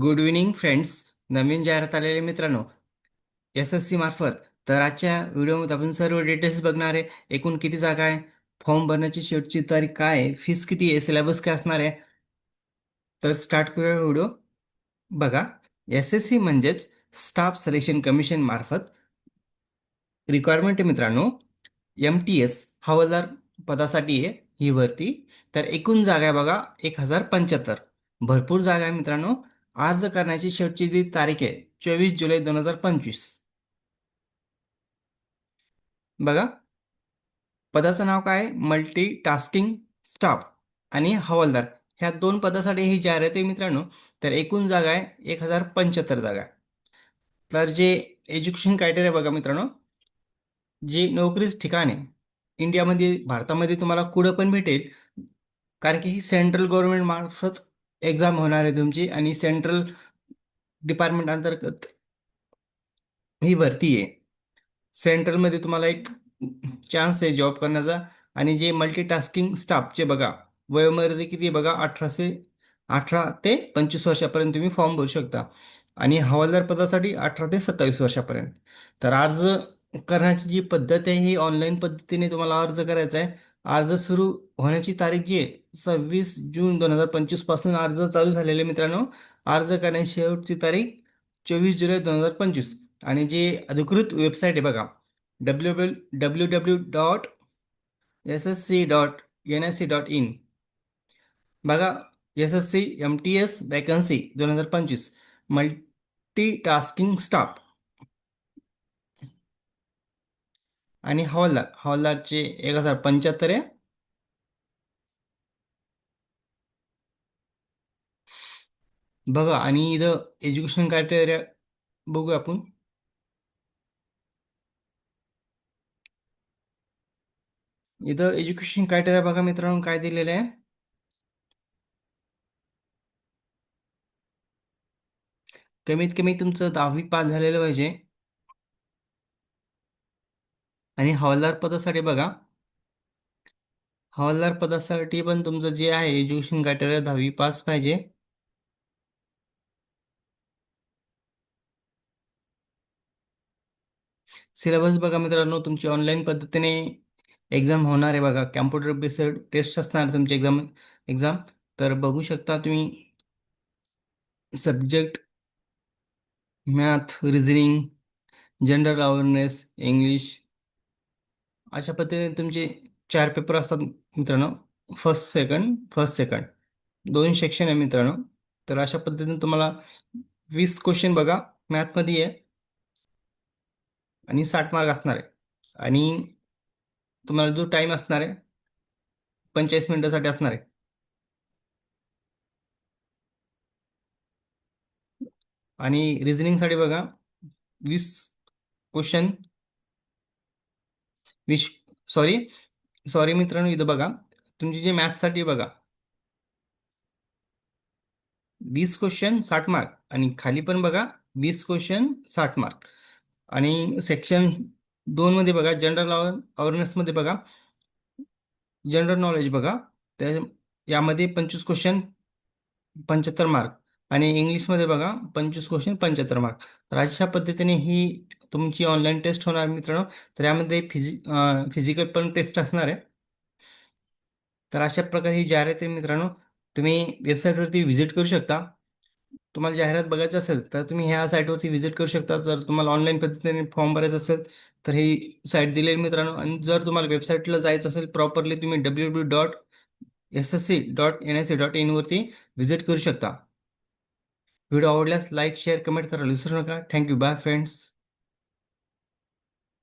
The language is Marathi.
गुड इव्हनिंग फ्रेंड्स नवीन जाहिरात आलेले मित्रांनो. एस एस सी मार्फत तर आजच्या व्हिडिओमध्ये आपण सर्व डिटेल्स बघणार आहे. एकूण किती जागा आहे? फॉर्म भरण्याची शेवटची तारीख काय आहे? फीस किती आहे? सिलेबस काय असणार आहे? तर स्टार्ट करूया व्हिडिओ बघा. एस एस सी म्हणजेच स्टाफ सिलेक्शन कमिशन मार्फत रिक्वायरमेंट आहे मित्रांनो. एम टी एस हवालदार पदासाठी आहे ही भरती. तर एकूण जागा आहे बघा एक हजार पंच्याहत्तर. भरपूर जागा आहे मित्रांनो. अर्ज करण्याची शेवटची जी तारीख आहे चोवीस जुलै दोन हजार पंचवीस. बघा. पदाचं नाव काय? मल्टी टास्किंग स्टाफ आणि हवालदार. ह्या दोन पदासाठी ही जाहिरात आहे मित्रांनो. तर एकूण जागा आहे एक हजार पंच्याहत्तर जागा. आहे. तर जे एज्युकेशन क्रायटेरिया बघा मित्रांनो. जी नोकरीच ठिकाण आहे इंडियामध्ये भारतामध्ये तुम्हाला कुठं पण भेटेल. कारण की ही सेंट्रल गव्हर्नमेंट मार्फत एक्झाम होणार आहे तुमची आणि सेंट्रल डिपार्टमेंट अंतर्गत ही भरती आहे. सेंट्रलमध्ये तुम्हाला एक चान्स आहे जॉब करण्याचा आणि जे मल्टीटास्किंग स्टाफचे बघा वयोमर्यादा किती आहे बघा अठराशे अठरा ते पंचवीस वर्षापर्यंत तुम्ही फॉर्म भरू शकता. आणि हवालदार पदासाठी अठरा ते सत्तावीस वर्षापर्यंत. तर अर्ज करण्याची जी पद्धत आहे ही ऑनलाईन पद्धतीने तुम्हाला अर्ज करायचा आहे. अर्ज सुरू होण्याची तारीख जी आहे सव्वीस जून दोन हजार पंचवीसपासून अर्ज चालू झालेले मित्रांनो अर्ज करण्याची शेवटची तारीख चोवीस जुलै दोन हजार पंचवीस. आणि जे अधिकृत वेबसाईट आहे बघा W W W dot S S C dot N S C dot in बघा S S C M T S vacancy दोन हजार पंचवीस. मल्टी टास्किंग स्टाफ आणि हवालदार हवालदारचे एक हजार पंच्याहत्तर आहे. बघा आणि इथं एज्युकेशन क्रायटेरिया बघूया आपण. इथं एज्युकेशन क्रायटेरिया बघा मित्रांनो काय दिलेलं आहे. कमीत कमी तुमचं दहावी पास झालेलं पाहिजे. आणि हवालदार पदासाठी बघा. हवालदार पदासाठी पण तुमचं जे आहे एज्युकेशन क्रायटेरिया दहावी पास पाहिजे. सिलेबस बघा मित्रांनो तुमची ऑनलाईन पद्धतीने एक्झाम होणार आहे बघा. कॅम्प्युटर बेस्ड टेस्ट असणार तुमची एक्झाम एक्झाम तर बघू शकता तुम्ही subject math reasoning general awareness English अशा पद्धतीने तुमचे चार पेपर असतात मित्रांनो. फर्स्ट सेकंड फर्स्ट सेकंड दोन सेक्शन आहे मित्रांनो. तर अशा पद्धतीने तुम्हाला वीस क्वेश्चन बघा. मॅथमध्ये आहे आणि साठ मार्क असणार आहे. आणि तुम्हाला जो टाईम असणार आहे पंचेचाळीस मिनिटासाठी असणार आहे. आणि रिझनिंगसाठी बघा. वीस क्वेश्चन विश सॉरी सॉरी मित्रांनो इथं बघा. तुमची जे मॅथ्ससाठी बघा. वीस क्वेश्चन साठ मार्क आणि खाली पण बघा वीस क्वेश्चन साठ मार्क आणि सेक्शन दोन मध्ये बघा जनरल अवेअरनेसमध्ये बघा. जनरल नॉलेज बघा. त्या यामध्ये पंचवीस क्वेश्चन पंच्याहत्तर मार्क आणि इंग्लिशमध्ये बघा पंचवीस क्वेश्चन पंच्याहत्तर मार्क तर अशा पद्धतीने ही तुमची ऑनलाईन टेस्ट होणार मित्रांनो. तर यामध्ये फिजि फिजिकल पण टेस्ट असणार आहे. तर अशा प्रकारे ही जाहिरात आहे मित्रांनो. तुम्ही वेबसाईटवरती व्हिजिट करू शकता. तुम्हाला जाहिरात बघायचं असेल तर तुम्ही ह्या साईटवरती व्हिजिट करू शकता. जर तुम्हाला ऑनलाईन पद्धतीने फॉर्म भरायचा असेल तर ही साईट दिलेली मित्रांनो. आणि जर तुम्हाला वेबसाईटला जायचं असेल प्रॉपरली तुम्ही W W dot S S C dot N S C dot इनवरती visit करू शकता. व्हिडिओ आवडल्यास लाईक शेअर कमेंट करायला विसरू नका. Thank you bye friends